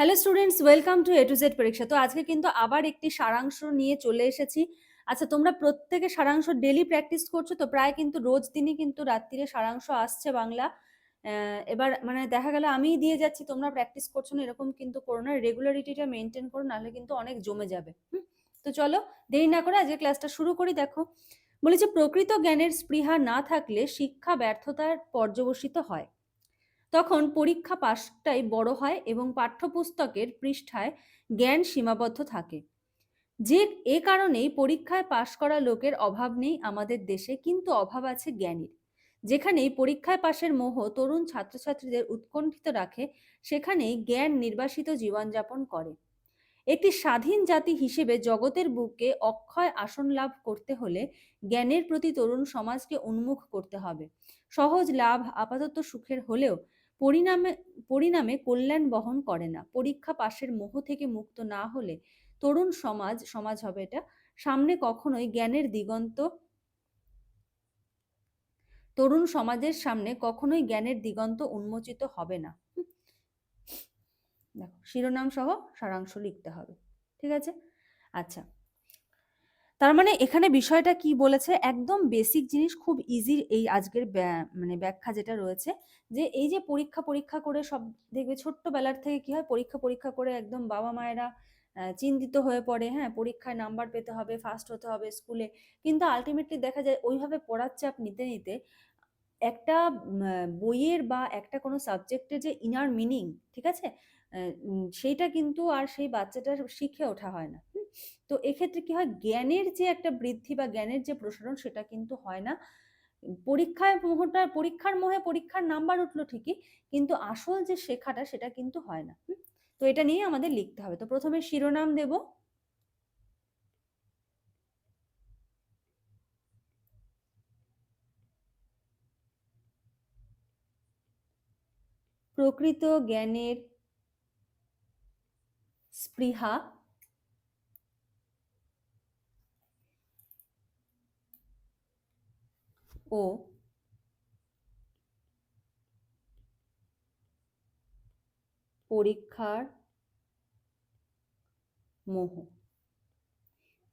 Hello students welcome to A to Z পরীক্ষা তো আজকে কিন্তু আবার একটি সারাংশ নিয়ে চলে এসেছি। আচ্ছা তোমরা প্রত্যেকে সারাংশ ডেলি প্র্যাকটিস করছ, তো প্রায় কিন্তু রোজ দিনই কিন্তু রাত্রিরে সারাংশ আসছে বাংলা। এবার মানে দেখা গেল আমিই দিয়ে যাচ্ছি, তোমরা প্র্যাকটিস করছ না, এরকম কিন্তু করো না। রেগুলারিটিটা মেনটেন করো, নাহলে কিন্তু অনেক জমে যাবে। তো চলো, দেরি না করে আজকে ক্লাসটা শুরু করি, দেখো। বলেছে, প্রকৃত জ্ঞানের স্পৃহা না থাকলে শিক্ষা ব্যর্থতার পর্যবসিত হয়। তখন পরীক্ষা পাশটাই বড় হয় এবং পাঠ্যপুস্তকের পৃষ্ঠায় জ্ঞান সীমাবদ্ধ থাকে। যে এ কারণেই পরীক্ষায় পাশ করা লোকের অভাব নেই আমাদের দেশে, কিন্তু অভাব আছে জ্ঞানীর। যেখানেই পরীক্ষায় পাশের মোহ তরুণ ছাত্রছাত্রীদের উৎকণ্ঠিত রাখে, সেখানেই জ্ঞান নির্বাসিত জীবনযাপন করে। একটি স্বাধীন জাতি হিসেবে জগতের বুকে অক্ষয় আসন লাভ করতে হলে জ্ঞানের প্রতি তরুণ সমাজকে উন্মুখ করতে হবে। সহজ লাভ, আপাতত সুখের হলেও পরিণামে পরিণামে কল্যাণ বহন করে না। পরীক্ষা পাশের মোহ থেকে মুক্ত না হলে তরুণ সমাজ সমাজ হবে এটা। সামনে কখনোই জ্ঞানের দিগন্ত, তরুণ সমাজের সামনে কখনোই জ্ঞানের দিগন্ত উন্মোচিত হবে না। দেখো, শিরোনাম সহ সারাংশ লিখতে হবে। ঠিক আছে? আচ্ছা। তার মানে এখানে বিষয়টা কি বলেছে? একদম বেসিক জিনিস খুব ইজি এই আজকের মানে ব্যাখ্যা যেটা রয়েছে যে এই যে পরীক্ষা পরীক্ষা করে সব দেখবে ছোট্টবেলার থেকে কি হয়? পরীক্ষা পরীক্ষা করে একদম বাবা মায়েরা চিন্তিত হয়ে পড়ে। হ্যাঁ পরীক্ষায় নাম্বার পেতে হবে ফার্স্ট হতে হবে স্কুলে কিন্তু আলটিমেটলি দেখা যায় ওইভাবে পড়ার চাপ নিতে নিতে একটা বইয়ের বা একটা কোনো সাবজেক্টের যে ইনার মিনিং ঠিক আছে? সেইটা কিন্তু আর সেই বাচ্চাটার শিখে ওঠা হয় না। তো এক্ষেত্রে কি হয়? জ্ঞানের যে একটা বৃদ্ধি বা জ্ঞানের যে প্রসারণ সেটা কিন্তু হয় না। পরীক্ষায় মোহটা পরীক্ষার মোহে পরীক্ষার নাম্বার উঠল ঠিকই, কিন্তু আসল যে শেখাটা সেটা কিন্তু হয় না। তো এটা নিয়ে আমাদের লিখতে হবে। তো প্রথমে শিরোনাম দেব। প্রকৃত জ্ঞানের স্পৃহা ও পরীক্ষার মোহ।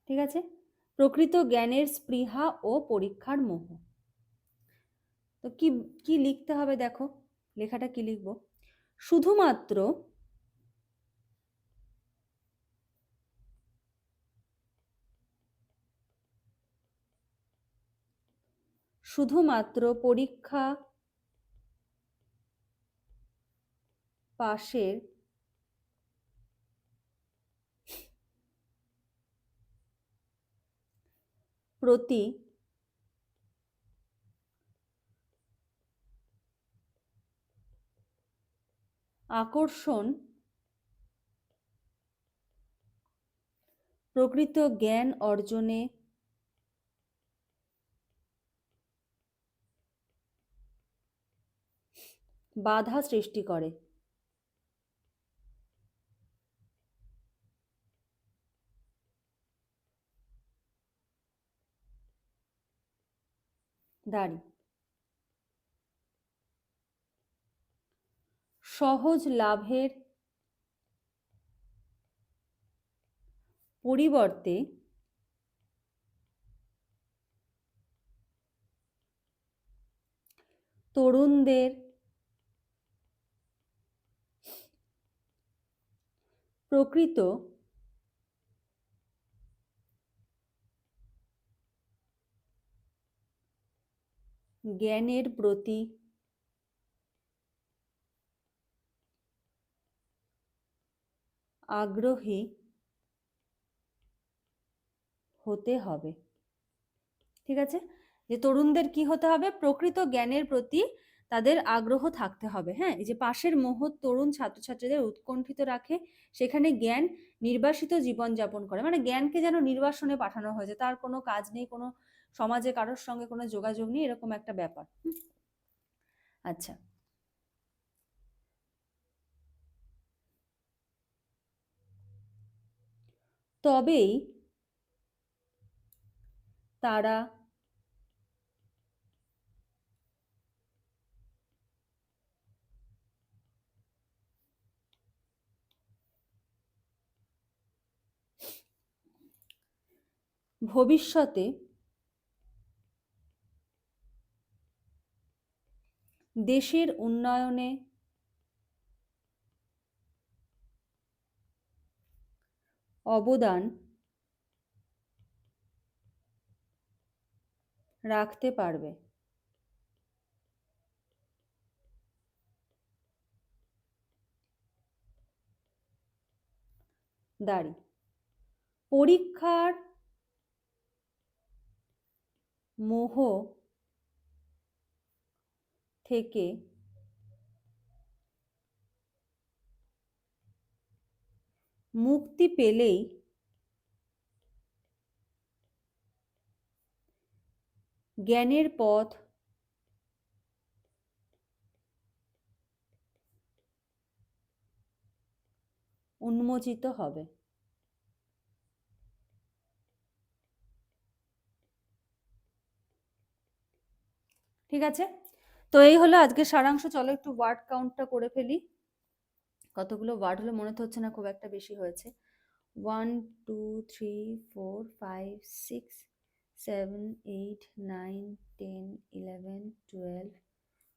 ঠিক আছে? প্রকৃত জ্ঞানের স্পৃহা ও পরীক্ষার মোহ। তো কি কি লিখতে হবে দেখো? লেখাটা কি লিখব? শুধুমাত্র শুধুমাত্র পরীক্ষা পাশের প্রতি আকর্ষণ প্রকৃত জ্ঞান অর্জনে বাধা সৃষ্টি করে। দাড়ি। সহজ লাভের পরিবর্তে তরুণদের প্রকৃত জ্ঞানের প্রতি আগ্রহী হতে হবে। ঠিক আছে? যে তরুণদের কি হতে হবে? প্রকৃত জ্ঞানের প্রতি তাদের আগ্রহ থাকতে হবে হ্যাঁ? এই যে পাশের মোহ তরুণ ছাত্রছাত্রীদের উৎকণ্ঠিত রাখে, সেখানে জ্ঞান নির্বাসিত জীবনযাপন করে। মানে জ্ঞানকে যেন নির্বাসনে পাঠানো হয়েছে, তার কোনো কাজ নেই, কোনো সমাজে কারোর সঙ্গে কোনো যোগাযোগ নেই, এরকম একটা ব্যাপার। আচ্ছা। তবেই তারা ভবিষ্যতে দেশের উন্নয়নে অবদান রাখতে পারবে। দাড়ি। পরীক্ষার মোহ থেকে মুক্তি পেলেই জ্ঞানের পথ উন্মোচিত হবে। ঠিক আছে? তো এই হলো আজকে সারাংশ। চলো একটু ওয়ার্ড কাউন্টটা করে ফেলি। কতগুলো ওয়ার্ড হলো মনে তো হচ্ছে না খুব একটা বেশি হয়েছে। One two three four five six seven eight nine ten eleven twelve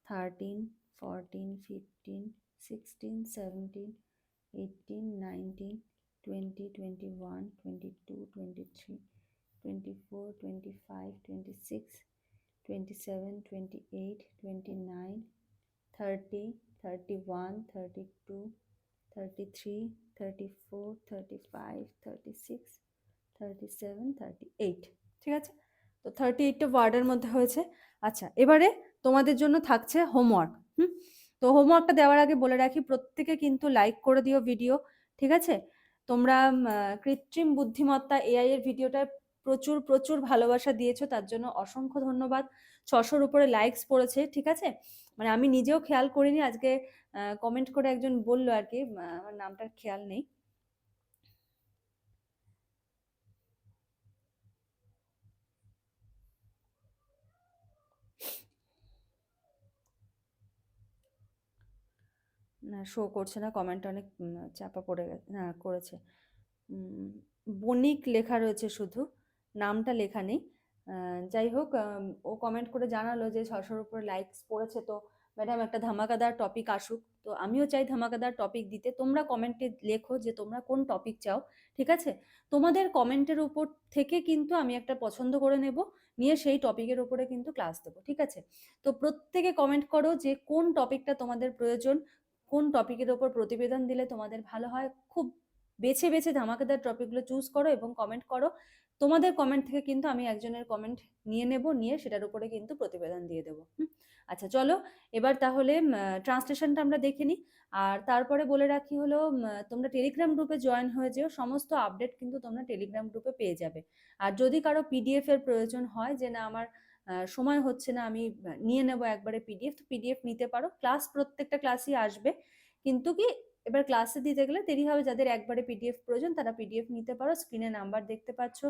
thirteen fourteen fifteen sixteen seventeen eighteen nineteen twenty twenty one twenty two twenty three twenty four twenty five twenty six twenty seven twenty eight twenty nine thirty thirty one thirty two thirty three thirty four thirty five thirty six thirty seven thirty eight ঠিক আছে? তো thirty এইটটা ওয়ার্ডের মধ্যে হয়েছে। আচ্ছা এবারে তোমাদের জন্য থাকছে হোমওয়ার্ক হুম? তো হোমওয়ার্কটা দেওয়ার আগে বলে রাখি, প্রত্যেকে কিন্তু লাইক করে দিও ভিডিও ঠিক আছে? তোমরা কৃত্রিম বুদ্ধিমত্তা এআই এর ভিডিওটায় প্রচুর প্রচুর ভালোবাসা দিয়েছ, তার জন্য অসংখ্য ধন্যবাদ। ছশোর উপরে লাইকস পড়েছে, ঠিক আছে? মানে আমি নিজেও খেয়াল করিনি, আজকে কমেন্ট করে একজন বলল আর কি আমার নামটার খেয়াল নেই। না শো করছে না কমেন্ট অনেক চাপা পড়ে গেছে, না, করেছে। বণিক লেখা রয়েছে শুধু। নামটা লেখা নেই। যাই হোক ও কমেন্ট করে জানালো যে ছশোর উপরে লাইকস পড়েছে তো ম্যাডাম একটা ধামাকাদার টপিক আসুক। তো আমিও চাই ধামাকাদার টপিক দিতে। তোমরা কমেন্টে লেখো যে তোমরা কোন টপিক চাও, ঠিক আছে? তোমাদের কমেন্টের উপর থেকে কিন্তু আমি একটা পছন্দ করে নেব, নিয়ে সেই টপিকের উপরে কিন্তু ক্লাস দেবো, ঠিক আছে? তো প্রত্যেকে কমেন্ট করো যে কোন টপিকটা তোমাদের প্রয়োজন, কোন টপিকের ওপর প্রতিবেদন দিলে তোমাদের ভালো হয়। খুব বেছে বেছে ধামাকাদার টপিকগুলো চুজ করো এবং কমেন্ট করো। তোমাদের কমেন্ট থেকে কিন্তু আমি একজনের কমেন্ট নিয়ে নেব, নিয়ে সেটার উপরে কিন্তু প্রতিবেদন দিয়ে দেবো। আচ্ছা চলো এবার তাহলে ট্রান্সলেশনটা আমরা দেখে নিই। আর তারপরে বলে রাখি হলো তোমরা টেলিগ্রাম গ্রুপে জয়েন হয়ে যেও, সমস্ত আপডেট কিন্তু তোমরা টেলিগ্রাম গ্রুপে পেয়ে যাবে। আর যদি কারও পিডিএফ এর প্রয়োজন হয় যে না আমার সময় হচ্ছে না, আমি নিয়ে নেব একবারে পিডিএফ তো পিডিএফ নিতে পারো। ক্লাস প্রত্যেকটা ক্লাসই আসবে। কিন্তু কি এবার ক্লাসে দিতে গেলে দেরি হবে। যাদের একবারে পিডিএফ প্রয়োজন, তারা পিডিএফ নিতে পারো স্ক্রিনে নাম্বার দেখতে পাচ্ছ।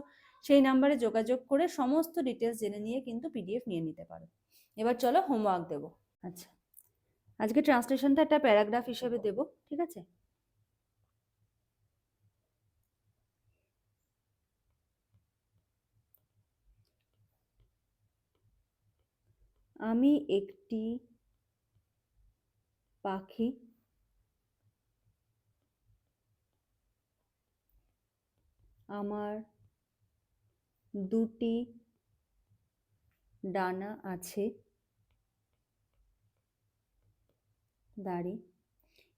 সেই নাম্বারে যোগাযোগ করে সমস্ত ডিটেলস জেনে নিয়ে কিন্তু পিডিএফ নিয়ে নিতে পারো। এবার চলো হোমওয়ার্ক দেবো। আচ্ছা আজকে ট্রান্সলেশনটা একটা প্যারাগ্রাফ হিসেবে দেব, ঠিক আছে? আমি একটি পাখি আমার দুটি ডানা আছে। দাড়ি।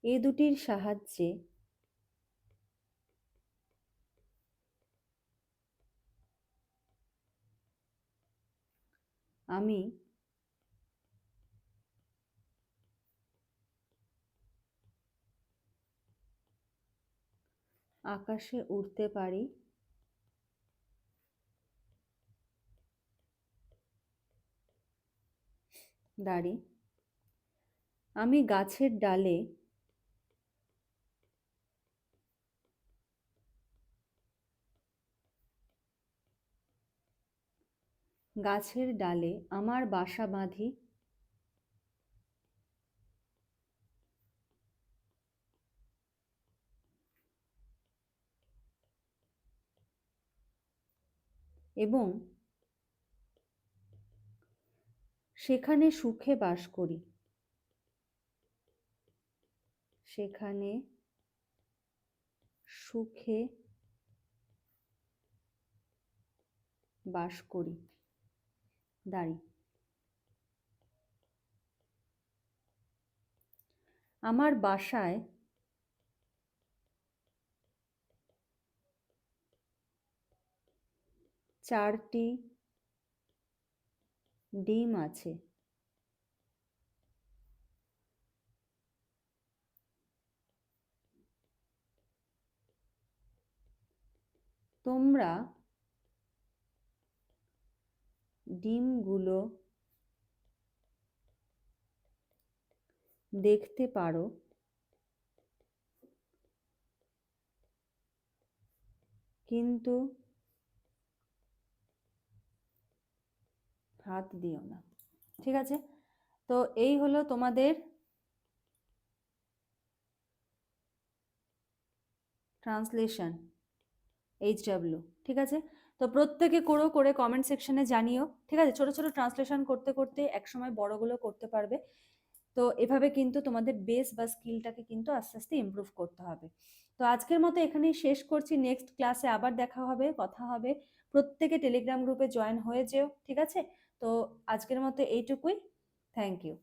এ দুটির সাহায্যে আমি আকাশে উড়তে পারি। দাঁড়ি। আমি গাছের ডালে গাছের ডালে আমার বাসা বাঁধি। এবং সেখানে সুখে বাস করি। সেখানে সুখে বাস করি। দাঁড়ি। আমার বাসায় চারটি ডিম আছে। তোমরা ডিমগুলো দেখতে পারো। কিন্তু হাত দিও না। ঠিক আছে? তো এই হলো তোমাদের ট্রান্সলেশন, এইচ ডাব্লিউ, ঠিক আছে? তো প্রত্যেকে করো, করে কমেন্ট সেকশনে জানিও, ঠিক আছে? ছোট ছোট ট্রান্সলেশন করতে করতে একসময় বড়গুলো করতে পারবে। তো এভাবে কিন্তু তোমাদের বেস বা স্কিলটাকে কিন্তু আস্তে আস্তে ইম্প্রুভ করতে হবে। তো আজকের মতো এখানেই শেষ করছি। নেক্সট ক্লাসে আবার দেখা হবে, কথা হবে। প্রত্যেকে টেলিগ্রাম গ্রুপে জয়েন হয়ে যেও, ঠিক আছে? তো আজকের মতো এইটুকুই। Thank you